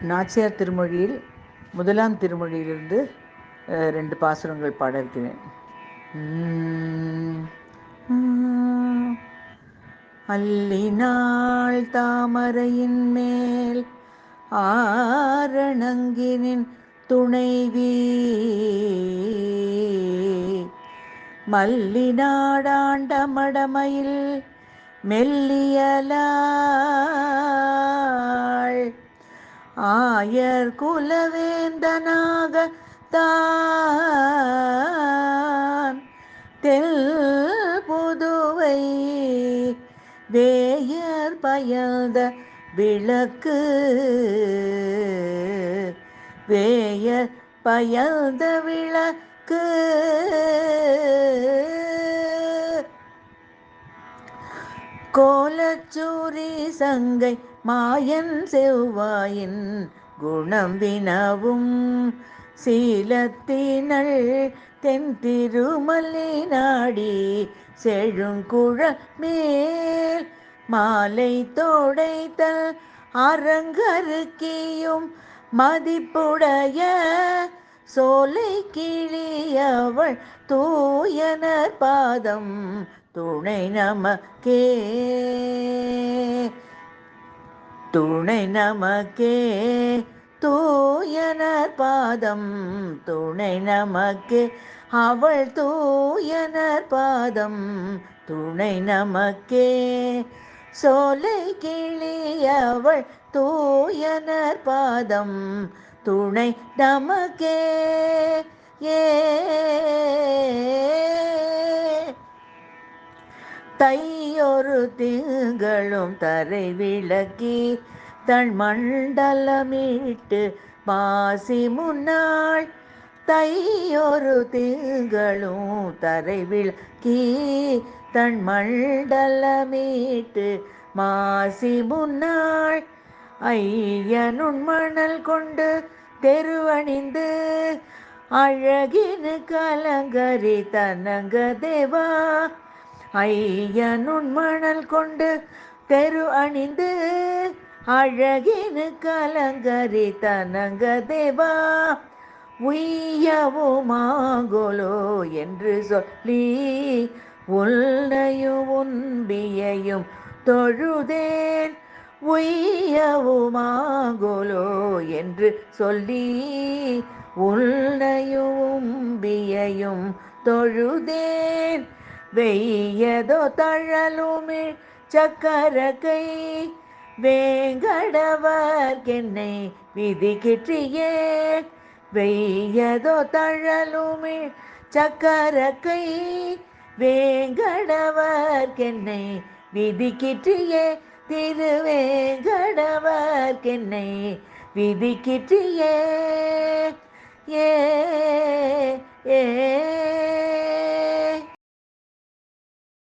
நாச்சியார் திருமொழியில் முதலாம் திருமொழியிலிருந்து ரெண்டு பாசுரங்கள் பாட இருக்கிறேன் அல்லினாள் தாமரையின் மேல் ஆரணங்கினின் துணைவி மல்லினாடாண்ட மடமையில் மெல்லியலா தாயர் குலவேந்தனாக தான் தெல் புதுவை வேயர் பயந்த விளக்கு வேயர் பயந்த விளக்கு கோலச்சூரி சங்கை மாயன் செவ்வாயின் குணம் வினவும் சீலத்தினள் தென் திருமலை நாடி செழுங்குழல் மேல் மாலை தோடைத்தல் அரங்கருக்கியும் மதிப்புடைய சோலை கிளியவள் தூயனர் பாதம் துணை நமக்கே. துணை நமக்கே தூயனர் பாதம் துணை நமக்கே. அவள் தூயனர் பாதம் துணை நமக்கே. சோலை கிளியவள் தூயனர் பாதம் துணை நமக்கே. ஏ. தை தையொரு திங்களும் தரை விளக்கி தன் மண்டலமிட்டு மாசி முன்னாள். தையொரு திங்களும் தரை விளக்கி தன் மண்டலமிட்டு மாசி முன்னாள். ஐயனுண் மணல் கொண்டு தெருவணிந்து அழகின் கலங்கரி தனங்க தேவா. ஐயனுன் மணல் கொண்டு தெரு அணிந்து அழகினு கலங்கரி தனங்க தேவா. உய்யவுமாகோலோ என்று சொல்லி உன்னையும் உன்பியையும் தொழுதேன். உய்யவுமாகோலோ என்று சொல்லி உன்னையும் உம்பியையும் தொழுதேன். வெய்யதோ தழலுமே சக்கரக்கை. வேங்கடவர்கென்னை விதி கிற்றியே வெய்யதோ தழலுமே சக்கரக்கை. வேங்கடவர்கென்னை விதி கிற்றியே திருவேங்கடவர்கென்னை விதி கிற்றியே ஏ ஏ